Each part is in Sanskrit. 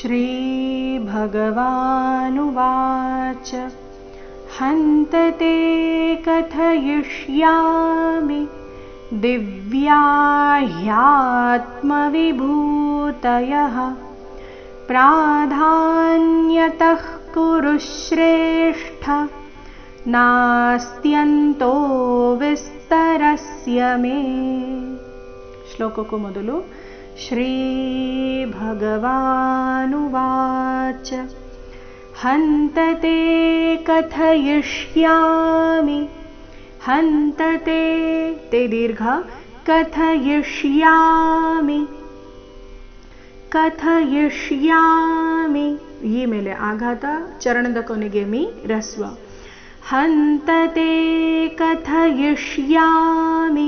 श्रीभगवानुवाच। हन्तते कथयिष्यामि। दिव्या ह्यात्मविभूतयः प्राधान्यतः कुरु श्रेष्ठ नास्त्यन्तो विस्तरस्य मे। श्लोकको मोदलु श्रीभगवानुवाच हन्तते कथयिष्यामि हन्तते ते दीर्घ कथयिष्यामि कथयिष्यामि ಈ ಮೇಲೆ ಆಘಾತ ಚರಣದ ಕೊನೆಗೆ ಮಿ ರಸ್ವ ಹಂತತೆ ಕಥಯಿಷ್ಯಾಮಿ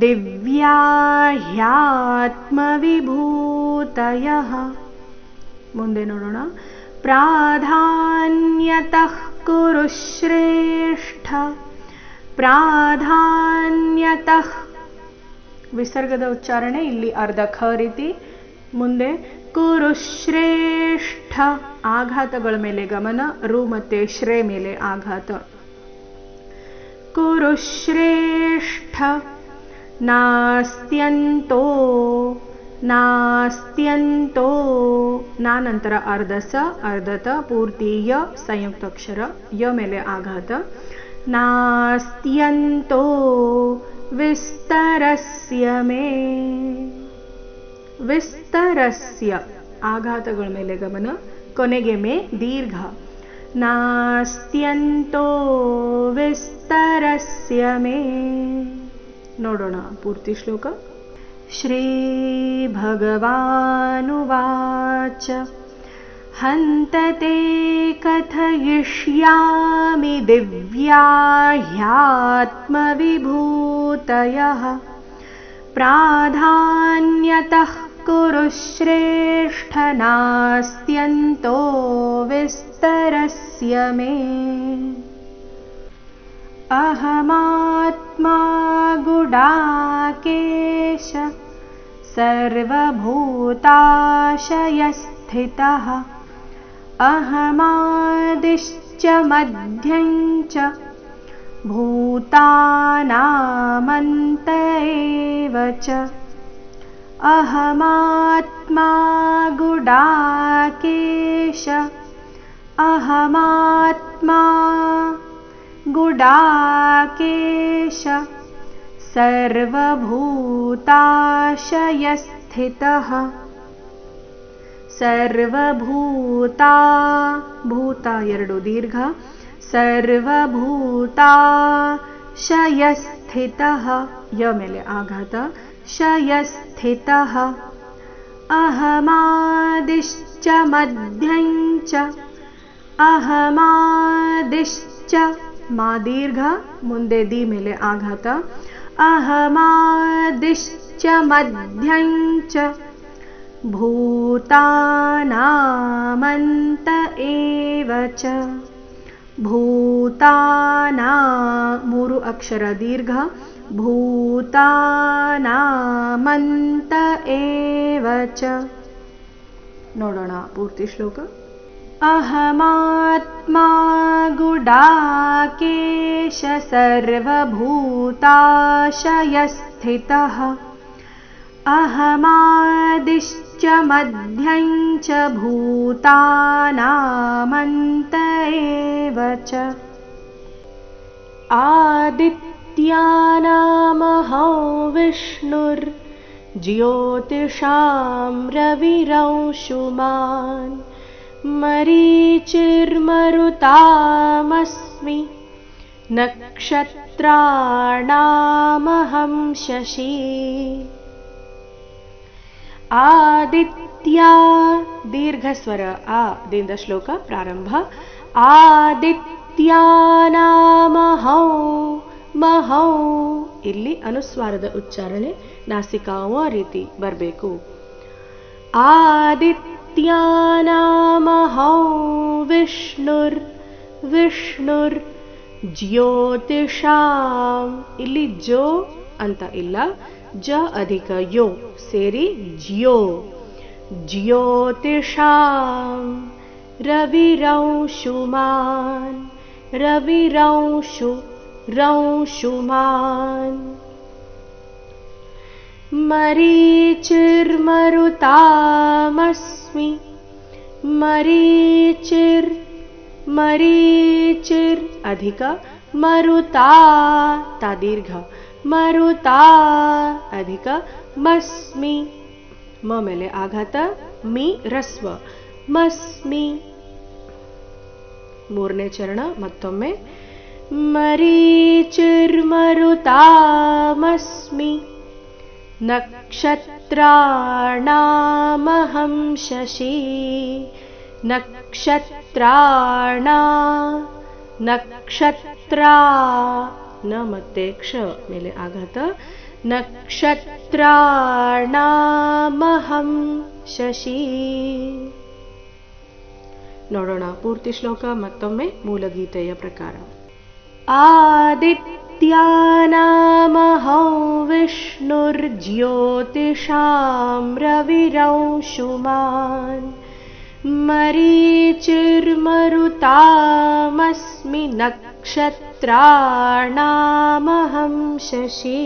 ದಿವ್ಯಾ ಹ್ಯಾತ್ಮವಿಭೂತಯಃ ಮುಂದೆ ನೋಡೋಣ. ಪ್ರಾಧಾನ್ಯತಃ ಕುರು ಶ್ರೇಷ್ಠ ಪ್ರಾಧಾನ್ಯತಃ. ವಿಸರ್ಗದ ಉಚ್ಚಾರಣೆ, ಇಲ್ಲಿ ಅರ್ಧ ಖ ರೀತಿ. ಮುಂದೆ ಕುರುಶ್ರೇಷ್ಠ. ಆಘಾತಗಳ ಮೇಲೆ ಗಮನ, ರು ಮತ್ತೆ ಶ್ರೇ ಮೇಲೆ ಆಘಾತ. ಕುರುಶ್ರೇಷ್ಠ. ನಾಸ್ತ್ಯಂತೋ ನಾಸ್ತ್ಯಂತೋ ನಾನಂತರ ಅರ್ಧ ಸ ಅರ್ಧತ ಪೂರ್ತಿ ಯ ಸಂಯುಕ್ತಾಕ್ಷರ ಯ ಮೇಲೆ ಆಘಾತ ನಾಸ್ತ್ಯಂತೋ ವಿಸ್ತರಸ್ಯ ಮೇ ವಿಸ್ತರಸ್ಯ ಆಘಾತಗಳ ಮೇಲೆ ಗಮನ ಕೊನೆಗೆ ಮೇ ದೀರ್ಘ ನಾಸ್ತ್ಯಂತೋ ವಿಸ್ತರಸ್ಯ ಮೇ ನೋಡೋಣ ಪೂರ್ತಿ ಶ್ಲೋಕ श्रीभगवानुवाच हन्तते कथयिष्यामि दिव्या ह्यात्मविभूतयः प्राधान्यतः कुरु श्रेष्ठ नास्त्यन्तो विस्तरस्य मे अहमात्मा गुडाकेश सर्वभूताशयस्थितः। अहमादिश्च मध्यञ्च भूतानामन्त एव च। अहमात्मा गुडाकेश अहमात्मा सर्वभूता भूता एरडु दीर्घ सर्वभूता शयस्थितः मेले आघात शयस्थितः अहमादिश्च मध्यञ्च अहमादिश्च मा दीर्घ मुन्दे दी मेले आघात अहमादिश्च मध्यञ्च भूतानामन्त एव च भूताना ಮೂರು ಅಕ್ಷರ ದೀರ್ಘ ಭೂತಾನಾಮಂತ ಏವ ಚ ನೋಡೋಣ ಪೂರ್ತಿ ಶ್ಲೋಕ अहमात्मा गुडाकेश सर्वभूताशयस्थितः अहमादिश्च मध्यं च भूतानामन्त एव च। आदित्यानामहो विष्णुर्ज्योतिषां रविरंशुमान् मरीचिर्मरुतामस्मि नक्षत्राणामहं शशी ಆದಿತ್ಯ ದೀರ್ಘಸ್ವರ ಆ ದಿಂದ ಶ್ಲೋಕ ಪ್ರಾರಂಭ ಆದಿತ್ಯಾನಾಮಹೌ ಮಹೌ ಇಲ್ಲಿ ಅನುಸ್ವಾರದ ಉಚ್ಚಾರಣೆ ನಾಸಿಕಾವ ರೀತಿ ಬರಬೇಕು ಆದಿತ್ಯಾನಾಮಹೌ ವಿಷ್ಣುರ್ ವಿಷ್ಣುರ್ ಜ್ಯೋತಿಷಾಂ ಇಲ್ಲಿ ಜೋ ಅಂತ ಇಲ್ಲ ಜ ಅಧಿಕ ಯೋ ಸೇರಿ ಜ್ಯೋ ज्योतिषां रविरंशुमान् रविरंशु रंशुमान् मरीचिर्मरुतामस्मि मरीचिर् मरीचिर् अधिक मरुता तादीर्घ मरुता अधिक मस्मि म मेले आघात मी रस्व मस्मि ಮೂರನೇ ಚರಣ ಮತ್ತೊಮ್ಮೆ मरीचिर्मरुतामस्मि नक्षत्राणामहं शशी नक्षत्राणा नक्षत्रा न ಮತ್ತೆ ಕ್ಷ ಮೇಲೆ ಆಘಾತ ನಕ್ಷತ್ರಾಣಾಮಹಂ ಶಶಿ ನೋಡೋಣ ಪೂರ್ತಿ ಶ್ಲೋಕ ಮತ್ತೊಮ್ಮೆ ಮೂಲಗೀತೆಯ ಪ್ರಕಾರ आदित्यानामहं विष्णुर्ज्योतिषां रविरंशुमान् मरीचिर्मरुतामस्मि नक्षत्राणामहं शशी